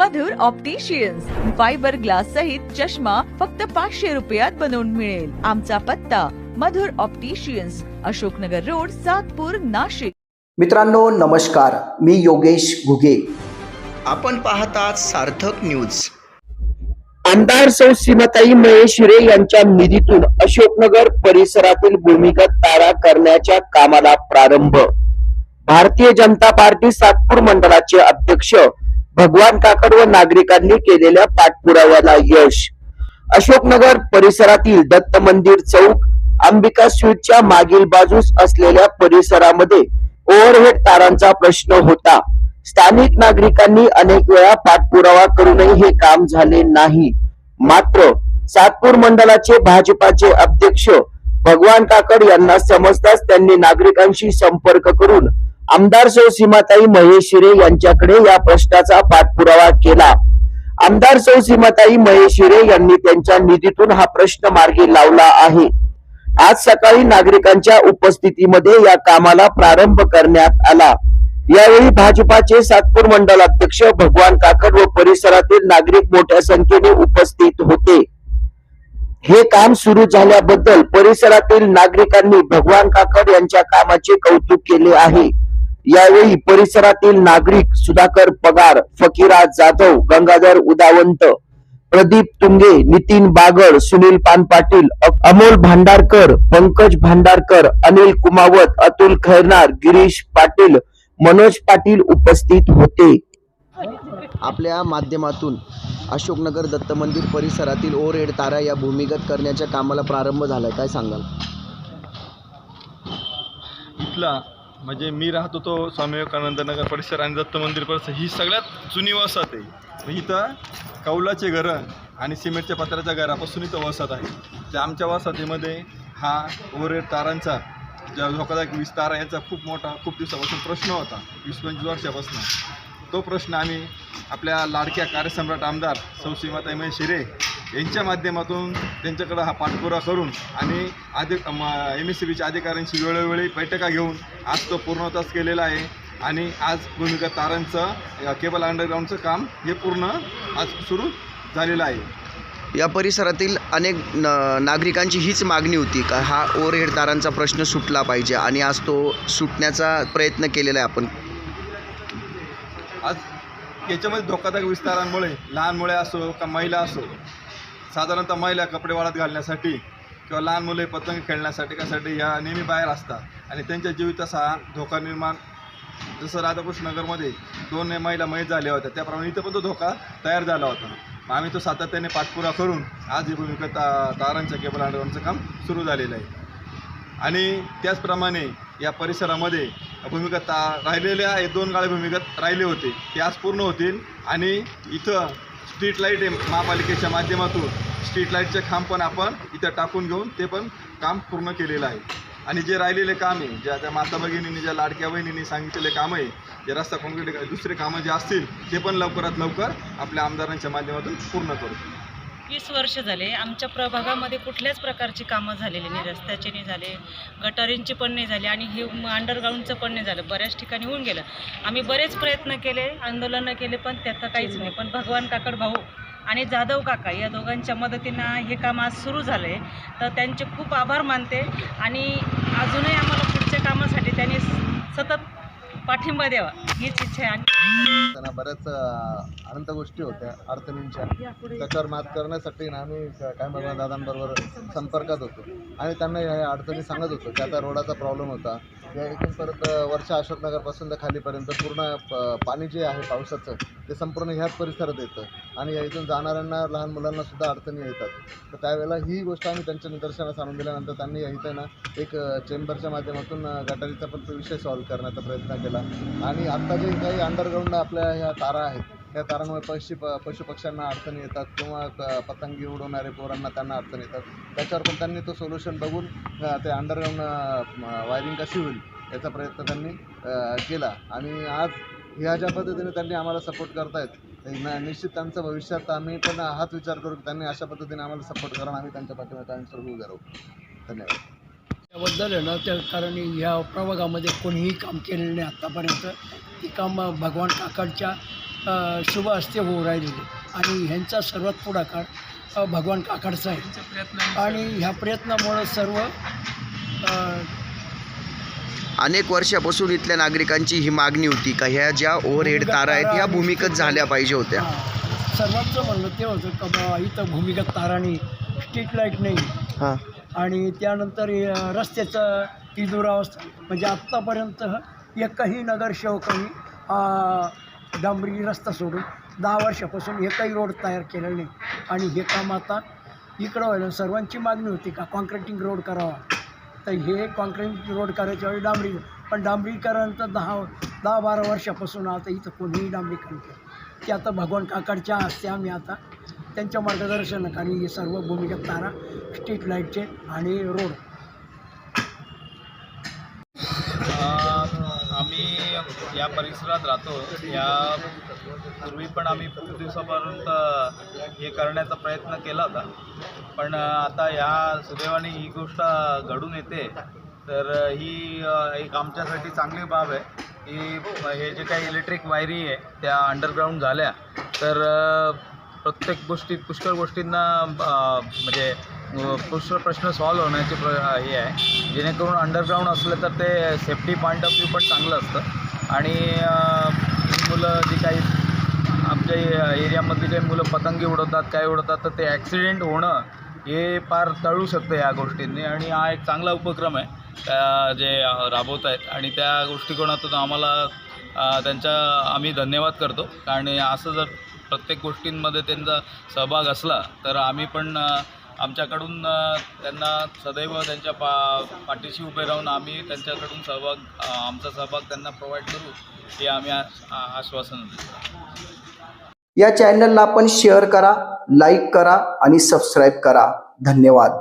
मधुर opticians fibre glass सहित चष्मा फक्त पाचशे रुपयात बनवून मिळेल. आमचा पत्ता मधुर ऑप्टिशियन्स अशोकनगर रोड सातपूर नाशिक. मित्रांनो नमस्कार. मी योगेश घुगे. आपण पाहतात सार्थक न्यूज आमदार सौ सीमाताई महेश हिरे यांच्या निधीतून अशोकनगर परिसरातील भूमिगत तारा करण्याच्या कामाला प्रारंभ. भारतीय जनता पार्टी सातपूर मंडळाचे अध्यक्ष भगवान काकड व नागरिकांनी केलेल्या पाठपुराव्याला यश. अशोकनगर परिसरातील दत्त मंदिर चौक अंबिका स्वीटच्या मागील बाजूस असलेल्या परिसरामध्ये ओव्हरहेड तारांचा प्रश्न होता. स्थानिक नागरिकांनी अनेक वेळा पाठपुरावा करूनही हे काम झाले नाही. मात्र सातपूर मंडळाचे भाजपाचे अध्यक्ष भगवान काकड यांना समजताच त्यांनी नागरिकांशी संपर्क करून आमदार सौ सीमाताई महेश हिरे यांच्याकडे या प्रश्नाचा पाठपुरावा केला. आमदार सौ सीमाताई महेश हिरे यांनी त्यांच्या निधीतून हा प्रश्न मार्गी लावला आहे. आज सकाळी नागरिकांच्या उपस्थितीमध्ये या कामाला प्रारंभ करण्यात आला. यावेळी भाजपाचे सातपूर मंडल अध्यक्ष भगवान काकड व परिसरातील नागरिक मोठ्या संख्येने उपस्थित होते. हे काम सुरू झाल्याबद्दल परिसरातील नागरिकांनी भगवान काकड यांच्या कामाचे कौतुक केले आहे. यावेळी परिसरातील नागरिक सुधाकर पगार फकीरा जाधव गंगाधर उदावंत प्रदीप तुंगे नितीन बागड सुनील पान पाटील अमोल भांडारकर पंकज भांडारकर अनिल कुमावत अतुल खैरनार गिरीश पाटील मनोज पाटील उपस्थित होते. आपल्या माध्यमातून अशोकनगर दत्त मंदिर परिसरातील ओरेड तारा या भूमिगत करण्याच्या कामाला प्रारंभ झालाय. काय सांगाल? इथला म्हणजे मी राहतो तो स्वामी विवेकानंद नगर परिसर आणि दत्त मंदिर परिसर. ही सगळ्यात जुनी वसाहत आहे. म्हणजे इथं कौलाचे घरं आणि सिमेंटच्या पत्र्याच्या घरापासून इथं वसाहत आहे. त्या आमच्या वसाहतीमध्ये हा ओरेड तारांचा ज्या धोकादायक वीज तारा याचा खूप मोठा खूप दिवसापासून प्रश्न होता वीस पंचवीस वर्षापासून. तो प्रश्न आम्ही आपल्या लाडक्या कार्यसम्राट आमदार सौ श्रीमाताई शिरे यांच्या माध्यमातून त्यांच्याकडं हा पाठपुरा करून आणि अधिक एम एस सी बीच्या अधिकाऱ्यांशी वेळोवेळी बैठका घेऊन आज तो पूर्णताच केलेला आहे. आणि आज भूमिगत तारांचं केबल अंडरग्राऊंडचं काम हे पूर्ण आज सुरू झालेलं आहे. या परिसरातील अनेक न नागरिकांची हीच मागणी होती का हा ओव्हरहेड तारांचा प्रश्न सुटला पाहिजे आणि आज तो सुटण्याचा प्रयत्न केलेला आहे आपण? आज याच्यामध्ये धोकादायक विस्तारांमुळे लहान मुले असो का महिला असो साधारणतः महिला कपडे वाळत घालण्यासाठी किंवा लहान मुले पतंग खेळण्यासाठी कासाठी ह्या नेहमी बाहेर असतात. आणि त्यांच्या जीवितास हा धोका निर्माण जसं राधाकृष्ण नगरमध्ये दोन महिला मयत झाल्या होत्या त्याप्रमाणे इथं पण तो धोका तयार झाला होता. मग आम्ही तो सातत्याने पाठपुरा करून आज ही भूमिका ता तारांच्या केबल अंडरग्राऊंडचं काम सुरू झालेलं आहे. आणि त्याचप्रमाणे या परिसरामध्ये भूमिगत राहिलेल्या आहे दोन गाळे भूमिगत राहिले होते. ते आज पूर्ण होतील आणि इथं स्ट्रीट लाइट आहे महापालिकेच्या माध्यमातून. स्ट्रीट लाईटचे खांब पण आपण इथं टाकून घेऊन ते पण काम पूर्ण केलेलं आहे. आणि जे राहिलेले काम आहे ज्या त्या माता भगिनींनी ज्या लाडक्या बहिणींनी सांगितलेले कामं आहे जे रस्ता कॉन्क्रीट दुसरे कामं जे असतील ते पण लवकरात लवकर आपल्या आमदारांच्या माध्यमातून पूर्ण करू. वीस वर्ष झाले. आमच्या प्रभागामध्ये कुठल्याच प्रकारची कामं झालेली नाही. रस्त्याचे नाही झाले गटारींची पण नाही झाली आणि हे अंडरग्राऊंडचं पण नाही झालं. बऱ्याच ठिकाणी होऊन गेलं. आम्ही बरेच प्रयत्न केले आंदोलनं केले पण त्याचं काहीच नाही. पण भगवान काकड भाऊ आणि जाधव काका या दोघांच्या मदतीनं हे काम आज सुरू झालं आहे तर त्यांचे खूप आभार मानते आणि अजूनही आम्हाला पुढच्या कामासाठी त्यांनी सतत पाठिंबा द्यावा हीच इच्छा आहे. त्यांना बऱ्याच अनंत गोष्टी होत्या अडचणींच्या. त्याच्यावर मात करण्यासाठी ना आम्ही काय दादांबरोबर संपर्कात होतो. आणि त्यांना या अडचणी सांगत होतो की आता रोडाचा प्रॉब्लेम होता. या इथून परत वर्षा अशोकनगरपासून तर खालीपर्यंत पूर्ण प- पाणी जे आहे पावसाचं ते संपूर्ण ह्याच परिसरात येतं. आणि या इथून जाणाऱ्यांना लहान मुलांना सुद्धा अडचणी येतात. तर त्यावेळेला ही गोष्ट आम्ही त्यांच्या निदर्शनास आणून दिल्यानंतर त्यांनी या इथं ना एक चेंबरच्या माध्यमातून गटारीचा पण विषय सॉल्व्ह करण्याचा प्रयत्न केला. आणि आत्ता जे काही अंडरग्राऊंड आपल्या ह्या तारा आहेत त्या तारांमुळे पक्षी प पशुपक्ष्यांना अडचणी येतात किंवा पतंगी उडवणारे पोरांना त्यांना अडचणी येतात. त्याच्यावर पण त्यांनी तो सोल्युशन बघून ते अंडरग्राऊंड वायरिंग कशी होईल याचा प्रयत्न त्यांनी केला. आणि आज ह्या ज्या पद्धतीने त्यांनी आम्हाला सपोर्ट करतायत निश्चित त्यांचं भविष्यात आम्ही पण हाच विचार करू की त्यांनी अशा पद्धतीने आम्हाला सपोर्ट करा आम्ही त्यांच्या पाठीमागे कायमस्वरूपी उभे राहू. धन्यवाद. त्याबद्दल आहे ना त्या कारण ह्या प्रभागामध्ये कोणीही काम केलेलं नाही आत्तापर्यंत ते काम भगवान काकडच्या अ, शुभ हस्ते होऊ राहिलेले. आणि ह्यांचा सर्वात पुढाकार भगवान काकडचा आहे. आणि ह्या प्रयत्नामुळं सर्व अनेक वर्षापासून इथल्या नागरिकांची ही मागणी होती का ह्या ज्या ओव्हरहेड तारा आहेत ह्या भूमिगत झाल्या पाहिजे होत्या? सर्वांचं म्हणणं ते होतं का बा इथं भूमिगत ताराणी स्ट्रीट लाइट नाही. हां. आणि त्यानंतर रस्त्याचं ती दुरावस्था म्हणजे आत्तापर्यंत एकही नगरसेवकांनी डांबरी रस्ता सोडून दहा वर्षापासून एकही रोड तयार केलेला नाही. आणि हे काम आता इकडं व्हायला सर्वांची मागणी होती का कॉन्क्रिटिंग रोड करावा? तर हे कॉन्क्रिटिंग रोड करायच्या वेळी डांबरी पण डांबरीकरण तर दहा दहा बारा वर्षापासून आता इथं कोणीही डांबरीकरण केलं ते आता भगवान काकडच्या हस्ते आम्ही आता त्यांच्या मार्गदर्शनाखाली हे सर्व भूमिगत तारा स्ट्रीट लाईटचे आणि रोड आम्ही या परिसरात राहतो. या पूर्वी पण आम्ही खूप दिवसापर्यंत हे करण्याचा प्रयत्न केला होता. पण आता या सुदैवाने ही गोष्ट घडून येते. तर ही एक आमच्यासाठी चांगली बाब आहे. की हे जे काही इलेक्ट्रिक वायरी आहे त्या अंडरग्राऊंड झाल्या. तर प्रत्येक गोष्टीत पुष्कळ गोष्टींना म्हणजे पुष्कळ प्रश्न सॉल्व्ह होण्याची प्र हे आहे. जेणेकरून अंडरग्राऊंड असलं तर ते सेफ्टी पॉईंट ऑफ व्ह्यू पण चांगलं असतं. आणि मुलं जी काही आमच्या एरियामध्ये एरियामधली काही मुलं पतंगी उडवतात काय उडवतात तर ते ॲक्सिडेंट होणं हे फार टळू शकतं या गोष्टींनी. आणि हा एक चांगला उपक्रम आहे. त्या जे राबवत आहेत. आणि त्या गोष्टीकोनातून आम्हाला त्यांच्या आम्ही धन्यवाद करतो. कारण असं जर प्रत्येक गोष्टींमध्ये त्यांचा सहभाग असला तर आम्ही पण आमच्याकडून त्यांना सदैव त्यांच्या पा पाठीशी उभे राहून आम्ही त्यांच्याकडून सहभाग आमचा सहभाग त्यांना प्रोव्हाइड करू हे आम्ही आश्वासन देतो. या चॅनलला आपण शेअर करा लाईक करा आणि सबस्क्राईब करा. धन्यवाद.